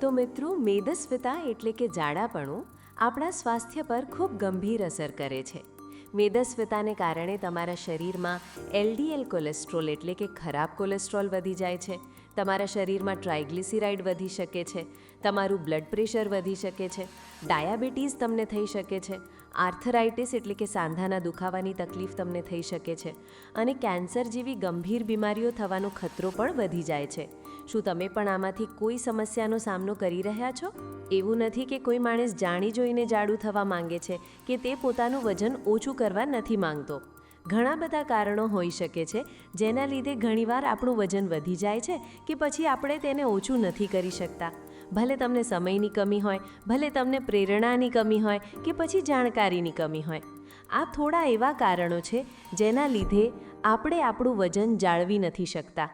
તો મિત્રો મેદસ્વિતા એટલે કે જાડાપણું આપણા સ્વાસ્થ્ય પર ખૂબ ગંભીર અસર કરે છે. મેદસ્વિતાને કારણે તમારા શરીરમાં એલડીએલ કોલેસ્ટ્રોલ એટલે કે ખરાબ કોલેસ્ટ્રોલ વધી જાય છે. તમારા શરીરમાં ટ્રાઇગ્લિસિરાઇડ વધી શકે છે. તમારું બ્લડ પ્રેશર વધી શકે છે. ડાયાબિટીસ તમને થઈ શકે છે. આર્થરાઇટિસ એટલે કે સાંધાના દુખાવાની તકલીફ તમને થઈ શકે છે. અને કેન્સર જેવી ગંભીર બીમારીઓ થવાનો ખતરો પણ વધી જાય છે. શું તમે પણ આમાંથી કોઈ સમસ્યાનો સામનો કરી રહ્યા છો? એવું નથી કે કોઈ માણસ જાણી જોઈને જાડું થવા માંગે છે કે તે પોતાનું વજન ઓછું કરવા નથી માંગતો. ઘણા બધા કારણો હોઈ શકે છે, જેના લીધે ઘણીવાર આપણું વજન વધી જાય છે કે પછી આપણે તેને ઓછું નથી કરી શકતા. ભલે તમને સમયની કમી હોય, ભલે તમને પ્રેરણાની કમી હોય કે પછી જાણકારીની કમી હોય. આ થોડા એવા કારણો છે જેના લીધે આપણે આપણું વજન જાળવી નથી શકતા.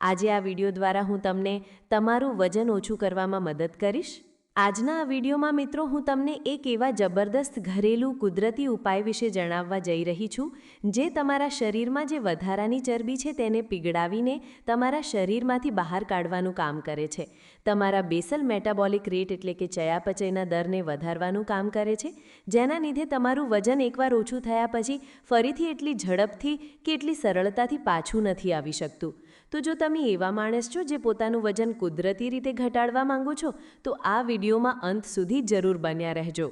આજે આ વીડિયો દ્વારા હું તમને તમારું વજન ઓછું કરવામાં મદદ કરીશ. આજના આ વિડીયોમાં મિત્રો હું તમને એક એવા જબરદસ્ત ઘરેલું કુદરતી ઉપાય વિશે જણાવવા જઈ રહી છું, જે તમારા શરીરમાં જે વધારાની ચરબી છે તેને પીગળાવીને તમારા શરીરમાંથી બહાર કાઢવાનું કામ કરે છે. તમારા બેસલ મેટાબોલિક રેટ એટલે કે ચયાપચયના દરને વધારવાનું કામ કરે છે, જેના લીધે તમારું વજન એકવાર ઓછું થયા પછી ફરીથી એટલી ઝડપથી કે એટલી સરળતાથી પાછું નથી આવી શકતું. તો જો તમે એવા માણસ છો જે પોતાનું વજન કુદરતી રીતે ઘટાડવા માંગો છો, તો આ વિડીયોમાં અંત સુધી જરૂર બન્યા રહેજો.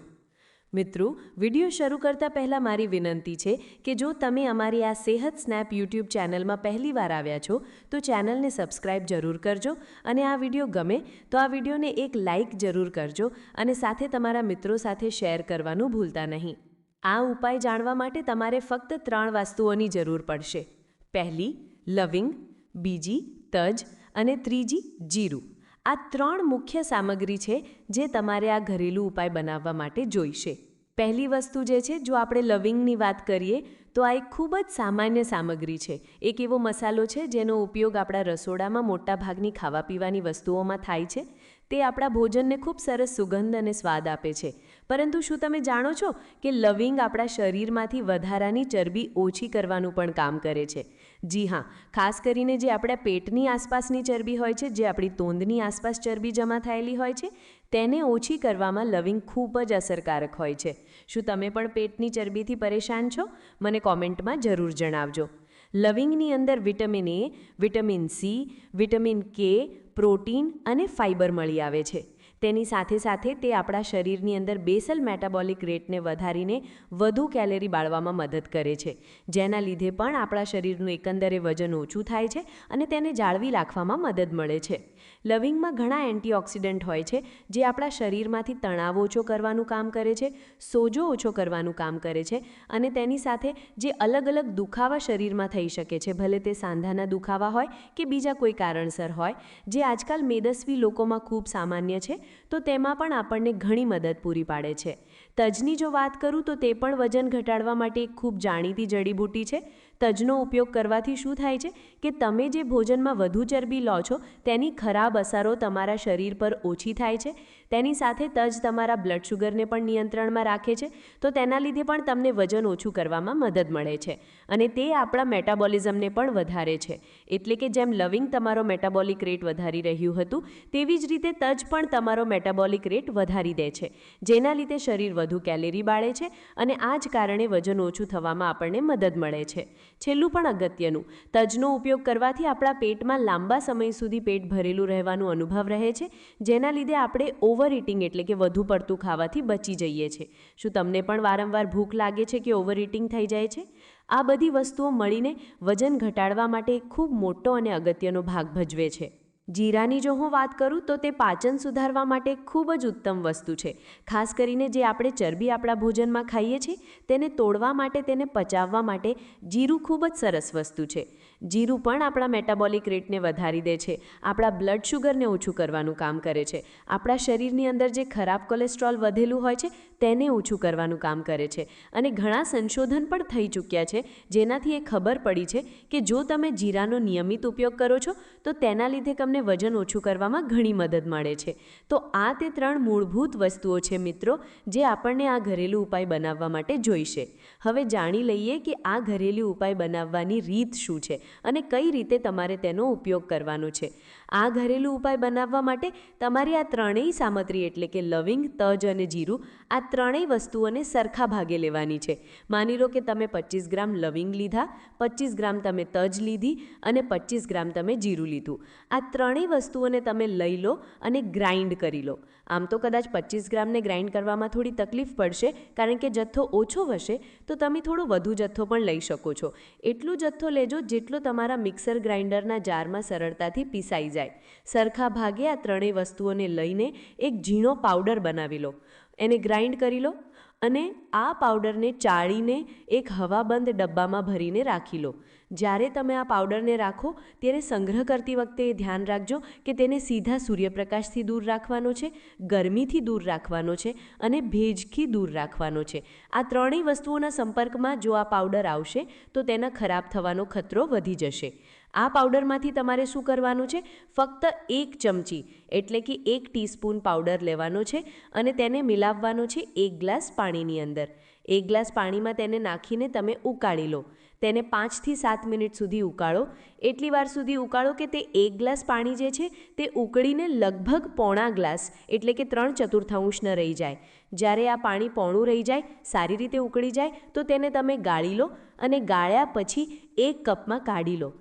મિત્રો, વીડિયો શરૂ કરતાં પહેલાં મારી વિનંતી છે કે જો તમે અમારી આ સેહત સ્નેપ યુટ્યુબ ચેનલમાં પહેલીવાર આવ્યા છો, તો ચેનલને સબસ્ક્રાઇબ જરૂર કરજો અને આ વીડિયો ગમે, તો આ વિડીયોને એક લાઇક જરૂર કરજો અને સાથે તમારા મિત્રો સાથે શેર કરવાનું ભૂલતા નહીં. આ ઉપાય જાણવા માટે તમારે ફક્ત ત્રણ વસ્તુઓની જરૂર પડશે. પહેલી, લવિંગ. બીજી, તજ અને ત્રીજી, જીરું. આ ત્રણ મુખ્ય સામગ્રી છે જે તમારે આ ઘરેલું ઉપાય બનાવવા માટે જોઈશે. પહેલી વસ્તુ જે છે, જો આપણે લવિંગની વાત કરીએ, તો આ એક ખૂબ જ સામાન્ય સામગ્રી છે. એક એવો મસાલો છે જેનો ઉપયોગ આપણા રસોડામાં મોટા ભાગની ખાવા પીવાની વસ્તુઓમાં થાય છે. તે આપણા ભોજનને ખૂબ સરસ સુગંધ અને સ્વાદ આપે છે. પરંતુ શું તમે જાણો છો કે લવિંગ આપણા શરીરમાંથી વધારાની ચરબી ઓછી કરવાનું પણ કામ કરે છે? જી હા, ખાસ કરીને જે આપણા પેટની આસપાસની ચરબી હોય છે, જે આપણી તોંદની આસપાસ ચરબી જમા થયેલી હોય છે, તેને ઓછી કરવામાં લવિંગ ખૂબ જ અસરકારક હોય છે. શું તમે પણ પેટની ચરબીથી પરેશાન છો? મને કોમેન્ટમાં જરૂર જણાવજો. લવિંગની અંદર vitamin A, vitamin C, vitamin K, protein અને ફાઇબર મળી આવે છે. તેની સાથે સાથે તે આપણા શરીરની અંદર બેસલ મેટાબોલિક રેટને વધારીને વધુ કેલેરી બાળવામાં મદદ કરે છે. જેના લીધે પણ આપણા શરીરનું એકંદરે વજન ઓછું થાય છે અને તેને જાળવી રાખવામાં મદદ મળે છે. લવિંગમાં ઘણા એન્ટીઓક્સિડન્ટ હોય છે જે આપણા શરીરમાંથી તણાવ ઓછો કરવાનું કામ કરે છે, સોજો ઓછો કરવાનું કામ કરે છે અને તેની સાથે જે અલગ અલગ દુખાવા શરીરમાં થઈ શકે છે, ભલે તે સાંધાના દુખાવા હોય કે બીજા કોઈ કારણસર હોય, જે આજકાલ મેદસ્વી લોકોમાં ખૂબ સામાન્ય છે તો તેમાં પણ આપણને ઘણી મદદ પૂરી પાડે છે. તજની જો વાત કરું તો તે પણ વજન ઘટાડવા માટે એક ખૂબ જાણીતી જડીબૂટી છે. તજનો ઉપયોગ કરવાથી શું થાય છે? કે તમે જે ભોજનમાં વધુ ચરબી લો છો, તેની ખરાબ અસરો તમારા શરીર પર ઓછી થાય છે. તેની સાથે તજ તમારા બ્લડ શુગરને પણ નિયંત્રણમાં રાખે છે. તો તેના લીધે પણ તમને વજન ઓછું કરવામાં મદદ મળે છે. અને તે આપણા મેટાબોલિઝમને પણ વધારે છે. એટલે કે જેમ લવિંગ તમારો મેટાબોલિક રેટ વધારી રહ્યું હતું, તેવી જ રીતે તજ પણ તમારો મેટાબોલિક રેટ વધારી દે છે. જેના લીધે શરીર વધુ કેલેરી બાળે છે અને આ જ કારણે વજન ઓછું થવામાં આપણને મદદ મળે છે. છેલ્લું પણ અગત્યનું. તજનો ઉપયોગ કરવાથી આપણા પેટમાં લાંબા સમય સુધી પેટ ભરેલું રહેવાનું અનુભવ રહે છે, જેના લીધે આપણે ઓવર ઇટિંગ એટલે કે વધુ પડતું ખાવાથી બચી જઈએ છીએ શું તમને પણ વારંવાર ભૂખ લાગે છે કે ઓવર ઇટિંગ થઈ જાય છે? આ બધી વસ્તુઓ મળીને વજન ઘટાડવા માટે ખૂબ મોટો અને અગત્યનો ભાગ ભજવે છે. જીરાની જો હું વાત કરું તો તે પાચન સુધારવા માટે ખૂબ જ ઉત્તમ વસ્તુ છે. ખાસ કરીને જે આપણે ચરબી આપણા ભોજનમાં ખાઈએ છીએ, તેને તોડવા માટે, તેને પચાવવા માટે જીરું ખૂબ જ સરસ વસ્તુ છે. જીરું પણ આપણા મેટાબોલિક રેટને વધારી દે છે. આપણા બ્લડ શુગરને ઓછું કરવાનું કામ કરે છે. આપણા શરીરની અંદર જે ખરાબ કોલેસ્ટ્રોલ વધેલું હોય છે, તેને ઓછું કરવાનું કામ કરે છે. અને ઘણા સંશોધન પણ થઈ ચૂક્યા છે, જેનાથી એ ખબર પડી છે કે જો તમે જીરાનો નિયમિત ઉપયોગ કરો છો, તો તેના લીધે તમને વજન ઓછું કરવામાં ઘણી મદદ મળે છે. તો આ તે ત્રણ મૂળભૂત વસ્તુઓ છે મિત્રો, જે આપણને આ ઘરેલું ઉપાય બનાવવા માટે જોઈશે. હવે જાણી લઈએ કે આ ઘરેલું ઉપાય બનાવવાની રીત શું છે. અને કઈ રીતે તમારે તેનો ઉપયોગ કરવાનો છે. આ ઘરેલું ઉપાય બનાવવા માટે તમારે આ ત્રણેય સામગ્રી એટલે કે લવિંગ, તજ અને જીરું આ ત્રણેય વસ્તુઓને સરખા ભાગે લેવાની છે. માની લો કે તમે પચીસ ગ્રામ લવિંગ લીધા પચીસ ગ્રામ તમે તજ લીધી અને પચીસ ગ્રામ તમે જીરું લીધું. આ ત્રણેય વસ્તુઓને તમે લઈ લો અને ગ્રાઇન્ડ કરી લો. આમ તો કદાચ પચીસ ગ્રામને ગ્રાઇન્ડ કરવામાં થોડી તકલીફ પડશે, કારણ કે જથ્થો ઓછો હશે, તો તમે થોડો વધુ જથ્થો પણ લઈ શકો છો. એટલું જથ્થો લેજો જેટલો તમારા મિક્સર ગ્રાઇન્ડરના જારમાં સરળતાથી પીસાઈ જાય. સરખા ભાગે આ ત્રણેય વસ્તુઓને લઈને એક ઝીણો પાવડર બનાવી લો. એને ગ્રાઇન્ડ કરી લો અને આ પાવડરને ચાળીને એક હવાબંધ ડબ્બામાં ભરીને રાખી લો. જ્યારે તમે આ પાવડરને રાખો, ત્યારે સંગ્રહ કરતી વખતે એ ધ્યાન રાખજો કે તેને સીધા સૂર્યપ્રકાશથી દૂર રાખવાનો છે, ગરમીથી દૂર રાખવાનો છે અને ભેજથી દૂર રાખવાનો છે. આ ત્રણેય વસ્તુઓના સંપર્કમાં જો આ પાવડર આવશે, તો તેના ખરાબ થવાનો ખતરો વધી જશે. આ પાવડરમાંથી તમારે શું કરવાનું છે? ફક્ત એક ચમચી, એટલે કે એક ટીસ્પૂન પાવડર લેવાનો છે અને તેને મિલાવવાનો છે એક ગ્લાસ પાણીની અંદર. એક ગ્લાસ પાણીમાં તેને નાખીને તમે ઉકાળી લો. તેને પાંચથી સાત મિનિટ સુધી ઉકાળો. એટલી વાર સુધી ઉકાળો કે તે એક ગ્લાસ પાણી જે છે તે ઉકળીને લગભગ પોણા ગ્લાસ, એટલે કે ત્રણ ચતુર્થાંશ રહી જાય. જ્યારે આ પાણી પોણું રહી જાય, સારી રીતે ઉકળી જાય, તો તેને તમે ગાળી લો અને ગાળ્યા પછી એક કપમાં કાઢી લો.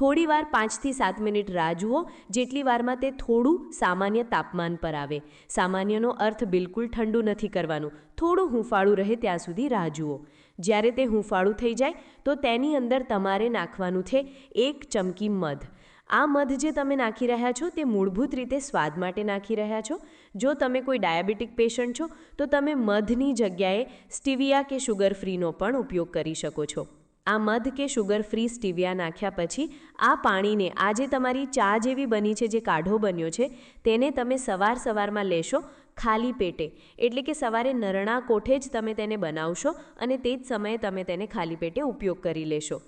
થોડી વાર પાંચથી સાત મિનિટ રાહ જુઓ. જેટલી વારમાં તે થોડું સામાન્ય તાપમાન પર આવે. સામાન્યનો અર્થ બિલકુલ ઠંડુ નથી કરવાનું. થોડું હુંફાળું રહે ત્યાં સુધી રાહ જુઓ. જ્યારે તે હુંફાળું થઈ જાય, તો તેની અંદર તમારે નાખવાનું છે એક ચમકી મધ. આ મધ જે તમે નાખી રહ્યા છો, તે મૂળભૂત રીતે સ્વાદ માટે નાખી રહ્યા છો. જો તમે કોઈ ડાયાબિટીક પેશન્ટ છો, તો તમે મધની જગ્યાએ સ્ટીવિયા કે શુગર ફ્રીનો પણ ઉપયોગ કરી શકો છો. આ મધ કે શુગર ફ્રી સ્ટીવિયા નાખ્યા પછી આ પાણીને આ જે તમારી ચા જેવી બની છે, જે કાઢો બન્યો છે, તેને તમે સવાર સવારમાં લેશો ખાલી પેટે. એટલે કે સવારે નરણા કોઠે જ તમે તેને બનાવશો અને તે જ સમયે તમે તેને ખાલી પેટે ઉપયોગ કરી લેશો.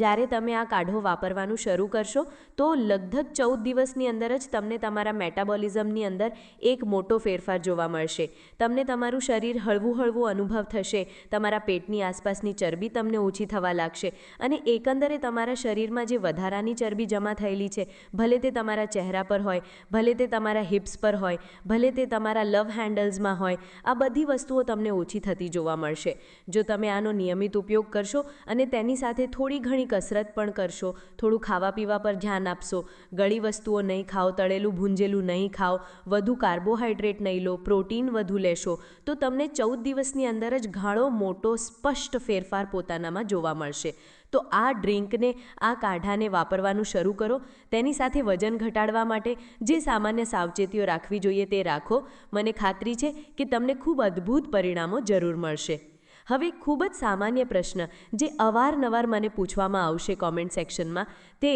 જ્યારે તમે આ કાઢો વાપરવાનું શરૂ કરશો, તો લગભગ ચૌદ દિવસની અંદર જ તમને તમારા મેટાબોલિઝમની અંદર એક મોટો ફેરફાર જોવા મળશે. તમને તમારું શરીર હળવું હળવું અનુભવ થશે, તમારા પેટની આસપાસની ચરબી તમને ઓછી થવા લાગશે અને એકંદરે તમારા શરીરમાં જે વધારાની ચરબી જમા થયેલી છે, ભલે તે તમારા ચહેરા પર હોય, ભલે તે તમારા હિપ્સ પર હોય, ભલે તે તમારા લવ હેન્ડલ્સમાં હોય, આ બધી વસ્તુઓ તમને ઓછી થતી જોવા મળશે. જો તમે આનો નિયમિત ઉપયોગ કરશો અને તેની સાથે થોડી ઘણી કસરત પણ કરશો. થોડું ખાવા પીવા પર ધ્યાન આપશો. ગળી વસ્તુઓ નહીં ખાઓ, તળેલું ભૂંજેલું નહીં ખાઓ, વધુ કાર્બોહાઈડ્રેટ નહીં લો, પ્રોટીન વધુ લેશો. તો તમને ચૌદ દિવસની અંદર જ ઘણો મોટો, સ્પષ્ટ ફેરફાર પોતાનામાં જોવા મળશે. તો આ ડ્રિંકને, આ કાઢાને વાપરવાનું શરૂ કરો. તેની સાથે વજન ઘટાડવા માટે જે સામાન્ય સાવચેતીઓ રાખવી જોઈએ તે રાખો. મને ખાતરી છે કે તમને ખૂબ અદ્ભુત પરિણામો જરૂર મળશે. હવે ખૂબ જ સામાન્ય પ્રશ્ન જે અવારનવાર મને પૂછવામાં આવશે કોમેન્ટ સેક્શનમાં તે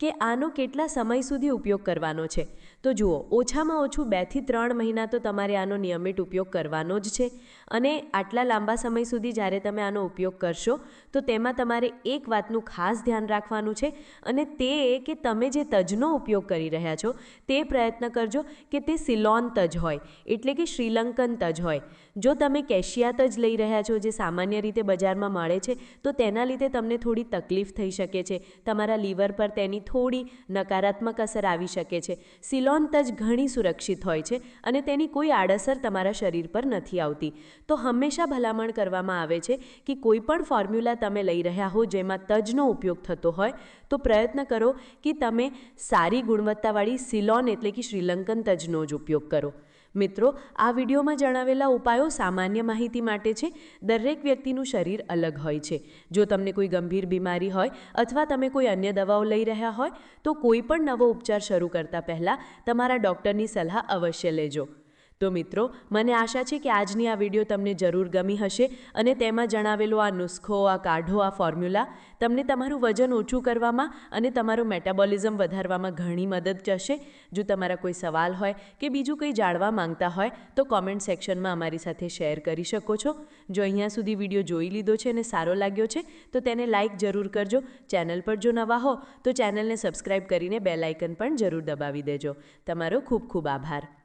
કે આનો કેટલા સમય સુધી ઉપયોગ કરવાનો છે? તો જુઓ, ઓછામાં ઓછું બેથી ત્રણ મહિના તો તમારે આનો નિયમિત ઉપયોગ કરવાનો જ છે. અને આટલા લાંબા સમય સુધી જ્યારે તમે આનો ઉપયોગ કરશો, તો તેમાં તમારે એક વાતનું ખાસ ધ્યાન રાખવાનું છે અને તે કે તમે જે તજનો ઉપયોગ કરી રહ્યા છો, તે પ્રયત્ન કરજો કે તે સિલોન તજ હોય, એટલે કે શ્રીલંકન તજ હોય. જો તમે કેશિયા તજ લઈ રહ્યા છો, જે સામાન્ય રીતે બજારમાં મળે છે, તો તેના લીધે તમને થોડી તકલીફ થઈ શકે છે. તમારા લીવર પર તેની થોડી નકારાત્મક અસર આવી શકે છે. સિલોન તજ ઘણી સુરક્ષિત હોય છે અને તેની કોઈ આડઅસર તમારા શરીર પર નથી આવતી. તો હંમેશા ભલામણ કરવામાં આવે છે કે કોઈ પણ ફોર્મ્યુલા તમે લઈ રહ્યા હો જેમાં તજનો ઉપયોગ થતો હોય, તો પ્રયત્ન કરો કે તમે સારી ગુણવત્તાવાળી સિલોન એટલે કે શ્રીલંકન તજનો જ ઉપયોગ કરો. મિત્રો, આ વિડીયોમાં જણાવેલા ઉપાયો સામાન્ય માહિતી માટે છે. દરેક વ્યક્તિનું શરીર અલગ હોય છે. જો તમને કોઈ ગંભીર બીમારી હોય અથવા તમે કોઈ અન્ય દવાઓ લઈ રહ્યા હોય, તો કોઈ પણ નવો ઉપચાર શરૂ કરતાં પહેલાં તમારા ડૉક્ટરની સલાહ અવશ્ય લેજો. તો મિત્રો, મને આશા છે કે આજની આ વીડિયો તમને જરૂર ગમી હશે અને તેમાં જણાવેલો આ નુસ્ખો, આ કાઢો, આ ફોર્મ્યુલા તમને તમારું વજન ઓછું કરવામાં અને તમારું મેટાબોલિઝમ વધારવામાં ઘણી મદદ જશે. જો તમારા કોઈ સવાલ હોય કે બીજું કંઈ જાણવા માંગતા હોય, તો કોમેન્ટ સેક્શનમાં અમારી સાથે શેર કરી શકો છો. જો અહીંયા સુધી વીડિયો જોઈ લીધો છે અને સારો લાગ્યો છે, તો તેને લાઇક જરૂર કરજો. ચેનલ પર જો નવા હો, તો ચેનલને સબસ્ક્રાઈબ કરીને બેલ આઇકન પણ જરૂર દબાવી દેજો. તમારો ખૂબ ખૂબ આભાર.